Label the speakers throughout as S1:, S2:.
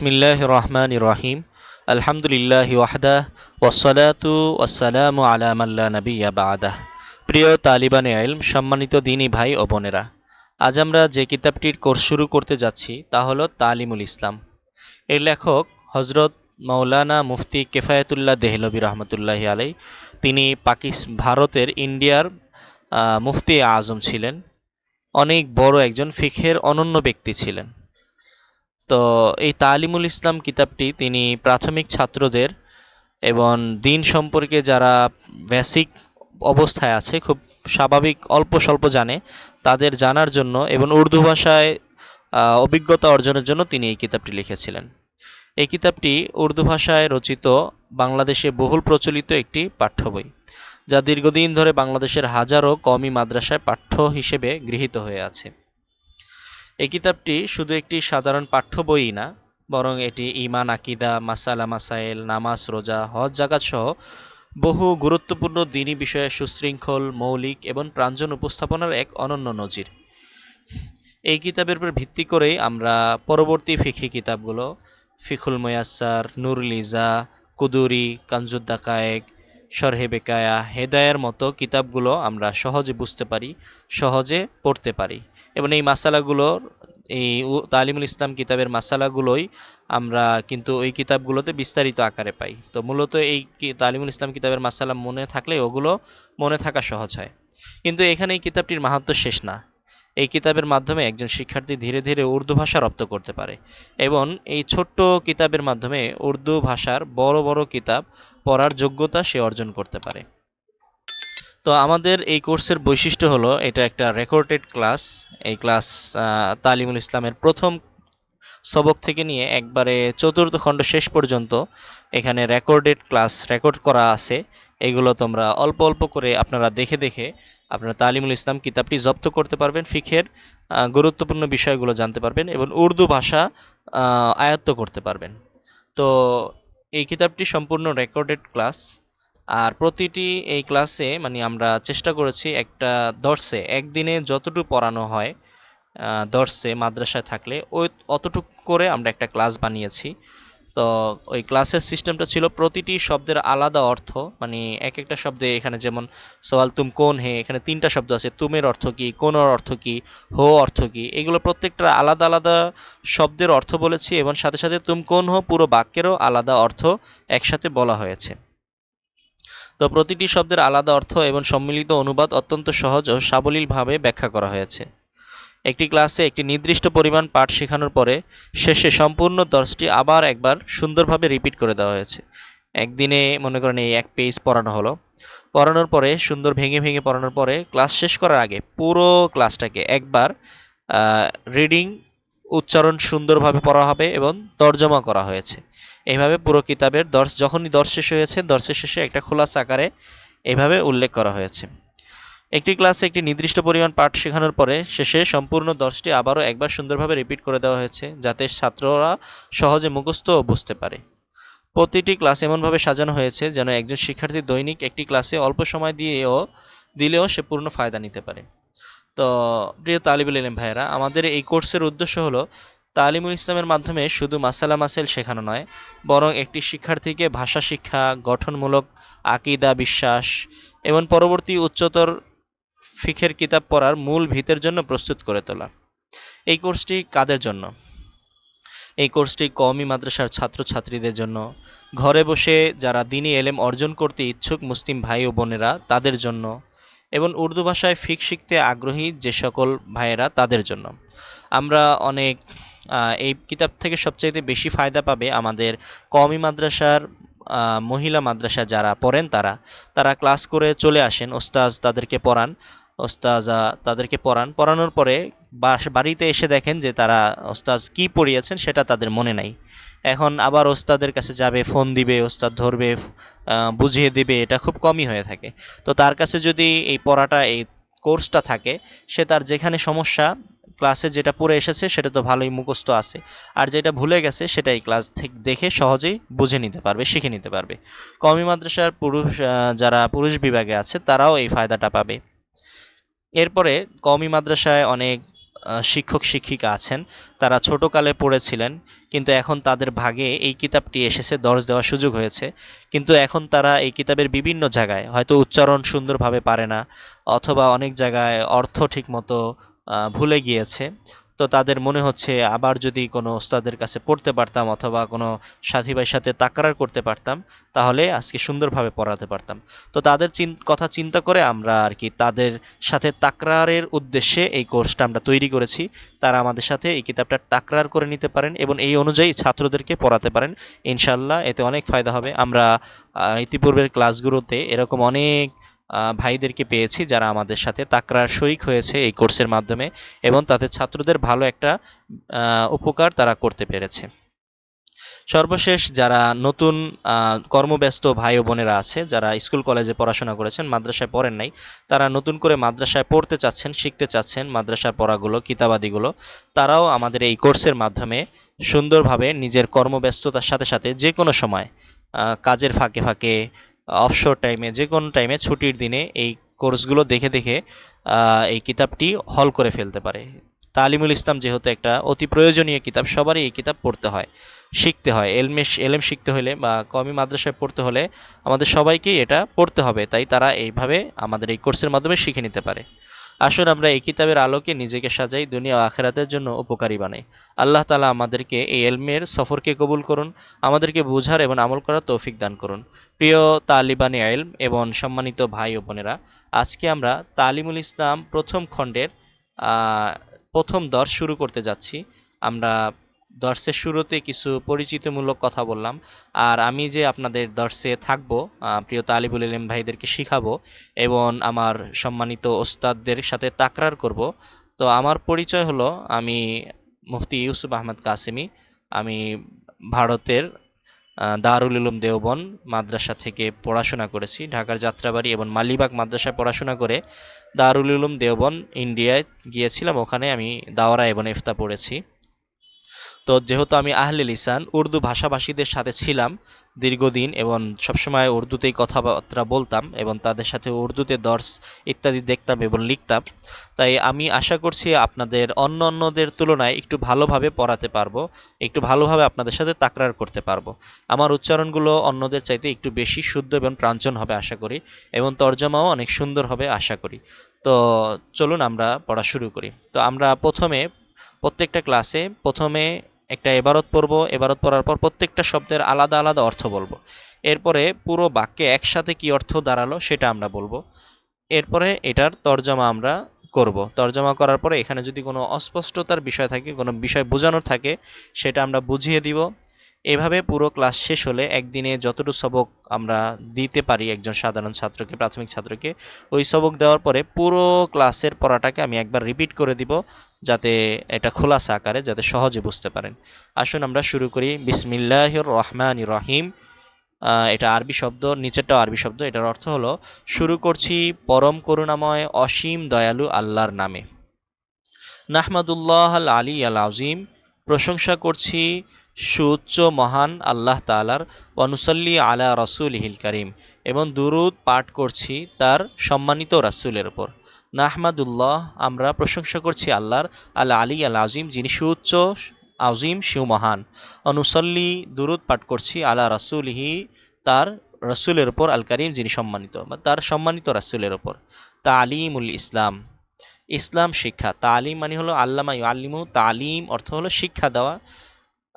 S1: বিসমিল্লাহ রহমান রহিম আলহামদুলিল্লাহ ওয়াহদা ওয়াসালাতু ওয়াসালামু আলা মাল্লা নবিয়া বাদাহ প্রিয় তালিবানে আইলম সম্মানিত দিনী ভাই ও বোনেরা, আজ আমরা যে কিতাবটির কোর্স শুরু করতে যাচ্ছি, তা হলো তালিমুল ইসলাম। এর লেখক হজরত মৌলানা মুফতি কেফায়েতুল্লাহ দেহলবি রহমতুল্লাহি আলাই তিনি পাকিস, ভারতের ইন্ডিয়ার মুফতি আজম ছিলেন। অনেক বড় একজন ফিখের অনন্য ব্যক্তি ছিলেন। তো এই তালিমুল ইসলাম কিতাবটি তিনি প্রাথমিক ছাত্রদের এবং দিন সম্পর্কে যারা বেসিক অবস্থায় আছে, খুব স্বাভাবিক, অল্প স্বল্প জানে, তাদের জানার জন্য এবং উর্দু ভাষায় অভিজ্ঞতা অর্জনের জন্য তিনি এই কিতাবটি লিখেছিলেন। এই কিতাবটি উর্দু ভাষায় রচিত বাংলাদেশে বহুল প্রচলিত একটি পাঠ্য বই, যা দীর্ঘদিন ধরে বাংলাদেশের হাজারো কওমি মাদ্রাসায় পাঠ্য হিসেবে গৃহীত হয়ে আছে। এই কিতাবটি শুধু একটি সাধারণ পাঠ্য বইই না, বরং এটি ইমান আকিদা, মাসালা মাসাইল নামাজ, রোজা, হজ, জাকাত সহ বহু গুরুত্বপূর্ণ দিনী বিষয়ে সুশৃঙ্খল, মৌলিক এবং প্রাঞ্জন উপস্থাপনার এক অনন্য নজির। এই কিতাবের উপর ভিত্তি করেই আমরা পরবর্তী ফিখি কিতাবগুলো, ফিখুল ময়াসার নুরুল ইজা কুদুরি কানজুদ্দা কায়েক শরহে বেকায়া, হেদায়ের মতো কিতাবগুলো আমরা সহজে বুঝতে পারি, সহজে পড়তে পারি। এবং এই মাসালাগুলোর, এই তালিমুল ইসলাম কিতাবের মাসালাগুলোই আমরা কিন্তু ওই কিতাবগুলোতে বিস্তারিত আকারে পাই। তো মূলত এই তালিমুল ইসলাম কিতাবের মাসালা মনে থাকলে ওগুলো মনে থাকা সহজ হয়। কিন্তু এখানে এই কিতাবটির মাহাত্ম শেষ না। এই কিতাবের মাধ্যমে একজন শিক্ষার্থী ধীরে ধীরে উর্দু ভাষা রপ্ত করতে পারে এবং এই ছোট্ট কিতাবের মাধ্যমে উর্দু ভাষার বড় বড় কিতাব পড়ার যোগ্যতা সে অর্জন করতে পারে। তো আমাদের এই কোর্সের বৈশিষ্ট্য হলো এটা একটা রেকর্ডেড ক্লাস এই ক্লাস তালিমুল ইসলামের প্রথম সবক থেকে নিয়ে একবারে চতুর্থ খণ্ড শেষ পর্যন্ত এখানে রেকর্ডেড ক্লাস রেকর্ড করা আছে। এগুলো তোমরা অল্প অল্প করে আপনারা দেখে দেখে আপনারা তালিমুল ইসলাম কিতাবটি জব্দ করতে পারবেন, ফিখের গুরুত্বপূর্ণ বিষয়গুলো জানতে পারবেন এবং উর্দু ভাষা আয়ত্ত করতে পারবেন। তো এই কিতাবটি সম্পূর্ণ রেকর্ডেড ক্লাস আর প্রতিটি এই ক্লাসে মানে আমরা চেষ্টা করেছি একটা দর্শে, একদিনে যতটুকু পড়ানো হয় দর্শে, মাদ্রাসায় থাকলে ওই, অতটুকু করে আমরা একটা ক্লাস বানিয়েছি। তো ওই ক্লাসের সিস্টেমটা ছিল প্রতিটি শব্দের আলাদা অর্থ মানে এক একটা শব্দে এখানে যেমন সওয়াল তুম কোন হে, এখানে তিনটা শব্দ আছে, তুমের অর্থ কি, কোনোর অর্থ কি, হো অর্থ কি, এগুলো প্রত্যেকটা আলাদা আলাদা শব্দের অর্থ বলেছি এবং সাথে সাথে তুম কোন হো পুরো বাক্যেরও আলাদা অর্থ একসাথে বলা হয়েছে। তো প্রতিটি শব্দের আলাদা অর্থ এবং সম্মিলিত অনুবাদ অত্যন্ত সহজ ও সাবলীলভাবে ব্যাখ্যা করা হয়েছে। একটি ক্লাসে একটি নির্দিষ্ট পরিমাণ পাঠ শেখানোর পরে শেষে সম্পূর্ণ দর্শটি আবার একবার সুন্দরভাবে রিপিট করে দেওয়া হয়েছে। একদিনে, মনে করেন, এই এক পেজ পড়ানো হলো। পড়ানোর পরে, সুন্দর ভেঙে ভেঙে পড়ানোর পরে ক্লাস শেষ করার আগে পুরো ক্লাসটাকে একবার রিডিং উচ্চারণ সুন্দরভাবে পড়া হবে এবং তর্জমা করা হয়েছে। এইভাবে পুরো কিতাবের দর্শ, যখনই দর্শ শেষ হয়েছে, দর্শের শেষে একটা খোলাস আকারে এভাবে উল্লেখ করা হয়েছে। একটি ক্লাসে একটি নির্দিষ্ট পরিমাণ পাঠ শেখানোর পরে শেষে সম্পূর্ণ দর্শটি আবারও একবার সুন্দরভাবে রিপিট করে দেওয়া হয়েছে, যাতে ছাত্ররা সহজে মুখস্থ বুঝতে পারে। প্রতিটি ক্লাস এমনভাবে সাজানো হয়েছে যেন একজন শিক্ষার্থী দৈনিক একটি ক্লাসে অল্প সময় দিয়েও, দিলেও সে পূর্ণ ফায়দা নিতে পারে। তো প্রিয় তালিবুল ইলম ভাইয়েরা, আমাদের এই কোর্সের উদ্দেশ্য হলো, তালিমুল ইসলামের মাধ্যমে শুধু মাসালা মাসেল শেখানো নয়, বরং একটি শিক্ষার্থীকে ভাষা শিক্ষা, গঠনমূলক আকিদা, বিশ্বাস, এবং পরবর্তী উচ্চতর ফিখের কিতাব পড়ার মূল ভিতের জন্য প্রস্তুত করে তোলা। এই কোর্সটি কাদের জন্য? এই কোর্সটি কওমি মাদ্রাসার ছাত্রছাত্রীদের জন্য। ঘরে বসে যারা দিনী এলেম অর্জন করতে ইচ্ছুক মুসলিম ভাই ও বোনেরা, তাদের জন্য। এবং উর্দু ভাষায় ফিক শিখতে আগ্রহী যে সকল ভাইয়েরা তাদের জন্য। আমরা অনেক এই কিতাব থেকে সবচাইতে বেশি ফায়দা পাবে আমাদের কওমি মাদ্রাসার মহিলা মাদ্রাসা যারা পড়েন তারা। তারা ক্লাস করে চলে আসেন, ওস্তাজ তাদেরকে পড়ান, ওস্তাজা তাদেরকে পড়ান। পড়ানোর পরে বাড়িতে এসে দেখেন যে তারা ওস্তাজ কি পড়িয়েছেন সেটা তাদের মনে নাই। এখন আবার ওস্তাদের কাছে যাবে, ফোন দিবে, ওস্তাদ ধরবে বুঝিয়ে দিবে, এটা খুব কমই হয়ে থাকে। তো তার কাছে যদি এই পড়াটা, এই কোর্সটা থাকে, সে তার যেখানে সমস্যা ক্লাসে যেটা পড়ে এসেছে, সেটা তো ভালোই মুখস্থ আছে। আর যেটা ভুলে গেছে সেটা এই ক্লাস থেকে দেখে সহজেই বুঝে নিতে পারবে, শিখে নিতে পারবে। কওমি মাদ্রাসার পুরুষ যারা পুরুষ বিভাগে আছে, তারাও এই ফায়দাটা পাবে। এরপরে কওমি মাদ্রাসায় অনেক শিক্ষক শিক্ষিকা আছেন, তারা ছোটকালে পড়েছিলেন, কিন্তু এখন তাদের ভাগে এই কিতাবটি এসেছে, দর্জ দেওয়ার সুযোগ হয়েছে। কিন্তু এখন তারা এই কিতাবের বিভিন্ন জায়গায়, হয়তো উচ্চারণ সুন্দরভাবে পারে না, অথবা অনেক জায়গায় অর্থ ঠিকমতো ভুলে গিয়েছে। তো তাদের মনে হচ্ছে আবার যদি কোনো ওস্তাদের কাছে পড়তে পারতাম অথবা কোনো সাথী ভাইয়ের সাথে তাকরার করতে পারতাম, তাহলে আজকে সুন্দরভাবে পড়াতে পারতাম। তো তাদের কথা চিন্তা করে আমরা আর কি তাদের সাথে তাকরারের উদ্দেশ্যে এই কোর্সটা আমরা তৈরি করেছি। তারা আমাদের সাথে এই কিতাবটা তাকরার করে নিতে পারেন এবং এই অনুযায়ী ছাত্রদেরকে পড়াতে পারেন। ইনশাল্লাহ এতে অনেক ফায়দা হবে। আমরা ইতিপূর্বের ক্লাসগুলোতে এরকম অনেক ভাইদেরকে পেয়েছি যারা আমাদের সাথে তাকরার শরিক হয়েছে এই কোর্সের মাধ্যমে এবং তাদের ছাত্রদের ভালো একটা উপকার তারা করতে পেরেছে। সর্বশেষ যারা নতুন কর্মব্যস্ত ভাই ও বোনেরা আছে, যারা স্কুল কলেজে পড়াশোনা করেছেন, মাদ্রাসায় পড়েন নাই, তারা নতুন করে মাদ্রাসায় পড়তে চাচ্ছেন, শিখতে চাচ্ছেন মাদ্রাসার পড়াগুলো, কিতাবাদিগুলো, তারাও আমাদের এই কোর্সের মাধ্যমে সুন্দরভাবে নিজের কর্মব্যস্ততার সাথে সাথে যে কোনো সময় কাজের ফাঁকে ফাঁকে অফশোর টাইমে যে কোনো টাইমে ছুটির দিনে এই কোর্সগুলো দেখে দেখে এই কিতাবটি হল করে ফেলতে পারে। তালিমুল ইসলাম যেহেতু একটা অতি প্রয়োজনীয় কিতাব, সবারই এই কিতাব পড়তে হয়, শিখতে হয়। এলমে এলএম শিখতে হলে বা কমি মাদ্রাসায় পড়তে হলে আমাদের সবাইকেই এটা পড়তে হবে, তাই তারা এইভাবে আমাদের এই কোর্সের মাধ্যমে শিখে নিতে পারে। আসুন আমরা এই কিতাবের আলোকে নিজেকে সাজাই, দুনিয়া ও আখেরাতের জন্য উপকারী বানাই। আল্লাহ তালা আমাদেরকে এই এলমের সফরকে কবুল করুন, আমাদেরকে বোঝার এবং আমল করার তৌফিক দান করুন। প্রিয় তালিবানি এলম এবং সম্মানিত ভাই ও বোনেরা, আজকে আমরা তালিমুল ইসলাম প্রথম খণ্ডের প্রথম দর্শ শুরু করতে যাচ্ছি। আমরা দর্শের শুরুতে কিছু পরিচিতিমূলক কথা বললাম। আর আমি যে আপনাদের দর্শে থাকব প্রিয় তালিবুল ইলম ভাইদেরকে শিখাবো এবং আমার সম্মানিত ওস্তাদদের সাথে তাকরার করব, তো আমার পরিচয় হলো আমি মুফতি ইউসুফ আহমদ কাসেমি। আমি ভারতের দারুল উলুম দেওবন মাদ্রাসা থেকে পড়াশোনা করেছি, ঢাকার যাত্রাবাড়ি এবং মালিবাগ মাদ্রাসায় পড়াশোনা করে দারুল উলুম দেওবন ইন্ডিয়ায় গিয়েছিলাম। ওখানে আমি দাওরা এবং ইফতা পড়েছি। তো যেহেতু আমি আহলে লিসান, উর্দু ভাষাভাষীদের সাথে ছিলাম দীর্ঘদিন এবং সবসময় উর্দুতেই কথাবার্তা বলতাম এবং তাদের সাথে উর্দুতে দর্শ ইত্যাদি দেখতাম এবং লিখতাম। তাই আমি আশা করছি আপনাদের অন্য অন্যদের তুলনায় একটু ভালোভাবে পড়াতে পারব, একটু ভালোভাবে আপনাদের সাথে তাকরার করতে পারব। আমার উচ্চারণগুলো অন্যদের চাইতে একটু বেশি শুদ্ধ এবং প্রাঞ্চন হবে আশা করি এবং তর্জমাও অনেক সুন্দর হবে আশা করি। তো চলুন আমরা পড়া শুরু করি। তো আমরা প্রথমে প্রত্যেকটা ক্লাসে প্রথমে একটা এবারত পড়ব, এবারত পড়ার পর প্রত্যেকটা শব্দের আলাদা আলাদা অর্থ বলব। এরপরে পুরো বাক্যে একসাথে কি অর্থ দাঁড়াল সেটা আমরা বলব। এরপরে এটার তর্জমা আমরা করব। তর্জমা করার পরে এখানে যদি কোনো অস্পষ্টতার বিষয় থাকে, কোনো বিষয় বোঝানোর থাকে, সেটা আমরা বুঝিয়ে দিব। এভাবে পুরো ক্লাস শেষ হলে একদিনে যতটুকু সবক আমরা দিতে পারি একজন সাধারণ ছাত্রকে, প্রাথমিক ছাত্রকে, ওই সবক দেওয়ার পরে পুরো ক্লাসের পড়াটাকে আমি একবার রিপিট করে দিব যাতে এটা খোলাসা আকারে যাতে সহজে বুঝতে পারেন। আসুন আমরা শুরু করি। বিসমিল্লাহ রহমান রহিম। এটা আরবি শব্দ, নিচেরটাও আরবি শব্দ। এটার অর্থ হলো, শুরু করছি পরম করুণাময় অসীম দয়ালু আল্লাহর নামে। নাহমাদুল্লাহ আল আলী আল আজিম প্রশংসা করছি সুউচ্চ, মহান আল্লাহ তালার অনুসল্লি আলা রসুল হিল করিম এবং দুরুদ পাঠ করছি তার সম্মানিত রাসূলের ওপর নাহমাদুল্লাহ, আমরা প্রশংসা করছি আল্লাহর আল আলী আল আজিম যিনি সুউচ্চ, আজিম শিবমহান অনুসল্লি, দুরুদ পাঠ করছি আলা রাসুলহি তার রসুলের ওপর আল করিম যিনি সম্মানিত তার সম্মানিত রাসুলের ওপর তালিমুল ইসলাম ইসলাম শিক্ষা। তালিম মানে হলো আল্লামা আল্লিমু তালিম অর্থ হলো শিক্ষা দেওয়া।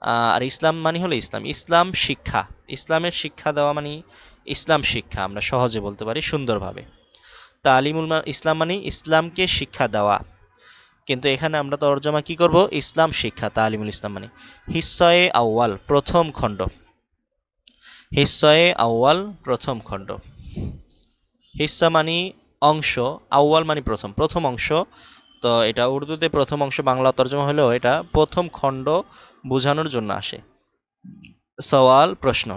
S1: আর ইসলাম মানে হলো ইসলাম। ইসলাম শিক্ষা। ইসলামের শিক্ষা দেওয়া মানে ইসলাম শিক্ষা, আমরা সহজে বলতে পারি সুন্দরভাবে। তালিমুল ইসলাম মানে ইসলামকে শিক্ষা দেওয়া। কিন্তু এখানে আমরা তর্জমা কি করব? ইসলাম শিক্ষা, তালিমুল ইসলাম মানে। হিসয়ে আউয়াল, প্রথম খণ্ড। হিসয়ে আউয়াল, প্রথম খণ্ড। হিস্সা মানে অংশ, আউয়াল মানে প্রথম। প্রথম অংশ তো এটা উর্দুতে প্রথম অংশ বাংলা তর্জমা হলেও এটা প্রথম খণ্ড বোঝানোর জন্য আসে। সওয়াল, প্রশ্ন।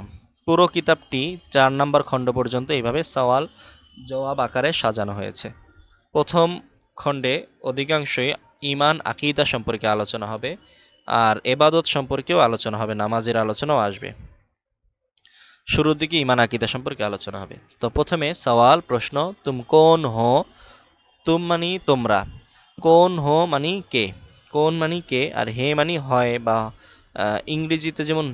S1: পুরো কিতাবটি চার নম্বর খণ্ড পর্যন্ত এইভাবে সওয়াল, জবাব আকারে সাজানো হয়েছে। প্রথম খণ্ডে অধিকাংশই ইমান আকিদা সম্পর্কে আলোচনা হবে আর এবাদত সম্পর্কেও আলোচনা হবে, নামাজের আলোচনাও আসবে। শুরুর দিকে ইমান আকিদা সম্পর্কে আলোচনা হবে। তো প্রথমে সওয়াল, প্রশ্ন, তুম কোন হো? তুম মানি তোমরা। কোন, হো মানে কে। কোন মানি, কে আর হে মানে হয় বা ইংরেজিতে যেমন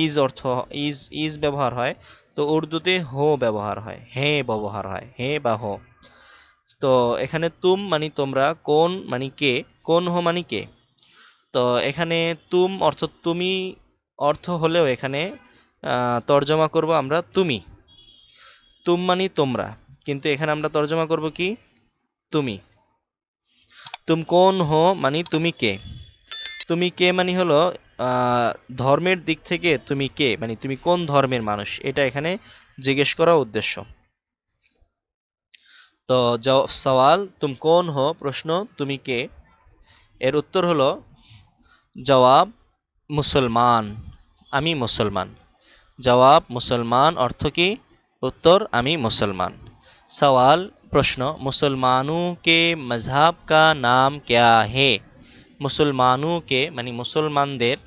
S1: ইজ অর্থ ইজ ইজ ব্যবহার হয়, তো উর্দুতে হো ব্যবহার হয়, হে ব্যবহার হয়, হে বা হো। তো এখানে তুম মানি তোমরা, কোন মানে কে, কোন হো মানে কে। তো এখানে তুম অর্থ তুমি, অর্থ হলেও এখানে তর্জমা করব আমরা তুমি। তুম মানি তোমরা, কিন্তু এখানে আমরা তর্জমা করব কি? তুমি। তুম কোন হো মানে তুমি কে তুমি কে মানে হলো ধর্মের দিক থেকে তুমি কে মানে তুমি কোন ধর্মের মানুষ এটা এখানে জিজ্ঞেস করা উদ্দেশ্য তো সওয়াল তুম কোন হো প্রশ্ন তুমি কে এর উত্তর হলো জবাব মুসলমান আমি মুসলমান জবাব মুসলমান অর্থ কি উত্তর আমি মুসলমান সওয়াল প্রশ্ন মুসলমানों के मजहब का नाम क्या है মুসলমানু কে মানে মুসলমানদের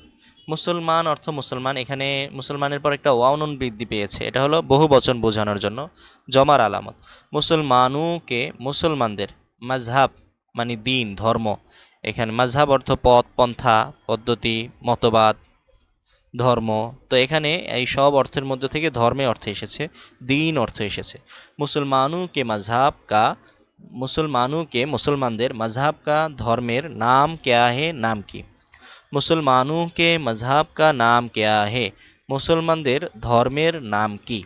S1: মুসলমান অর্থ মুসলমান এখানে মুসলমানের পর একটা ওয়াউনুন বৃদ্ধি পেয়েছে এটা হলো বহু বচন বোঝানোর জন্য জমার আলামত মুসলমানু কে মুসলমানদের মাঝহাব মানে দিন ধর্ম এখানে মাঝহাব অর্থ পথ পন্থা পদ্ধতি মতবাদ ধর্ম। তো এখানে এই সব অর্থের মধ্যে থেকে ধর্মে অর্থ এসেছে, দিন অর্থ এসেছে। মুসলমানু কে মজহাব কা, মুসলমানু কে মুসলমানদের মজহাব কা ধর্মের নাম ক্যা হে, নাম কি? মুসলমানু কে মজহাব কা নাম ক্যা হে, মুসলমানদের ধর্মের নাম কি?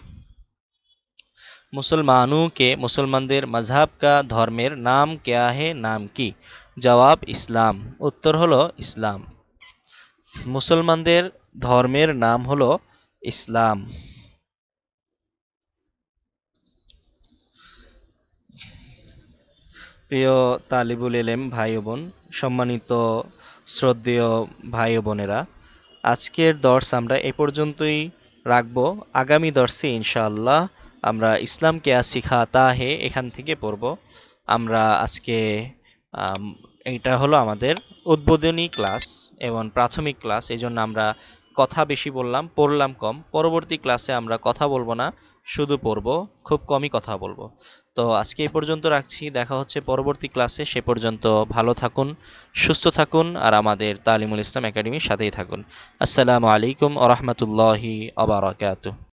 S1: মুসলমানু কে মুসলমানদের মজহাব কা ধর্মের নাম ক্যা হে, নাম কি? জবাব ইসলাম। উত্তর হলো ইসলাম। মুসলমানদের ধর্মের নাম হলো ইসলাম। প্রিয় তালিবুল এলেম ভাই বোন, সম্মানিত শ্রদ্ধেয় ভাই বোনেরা, আজকের দর্শ আমরা এ পর্যন্তই রাখব। আগামী দর্শে ইনশাআল্লাহ আমরা ইসলাম কেয়া শিখাতা হে এখান থেকে পড়ব। আমরা আজকে এইটা হলো আমাদের উদ্বোধনী ক্লাস এবং প্রাথমিক ক্লাস, এই জন্য আমরা কথা বেশি বললাম, পড়লাম কম। পরবর্তী ক্লাসে আমরা কথা বলব না, শুধু পড়ব, খুব কমই কথা বলব। তো আজকে এই পর্যন্ত রাখছি, দেখা হচ্ছে পরবর্তী ক্লাসে, সে পর্যন্ত ভালো থাকুন, সুস্থ থাকুন, আর আমাদের তালিমুল ইসলাম একাডেমির সাথেই থাকুন। আসসালামু আলাইকুম আ রহমতুল্লাহি আবরাকাতুহ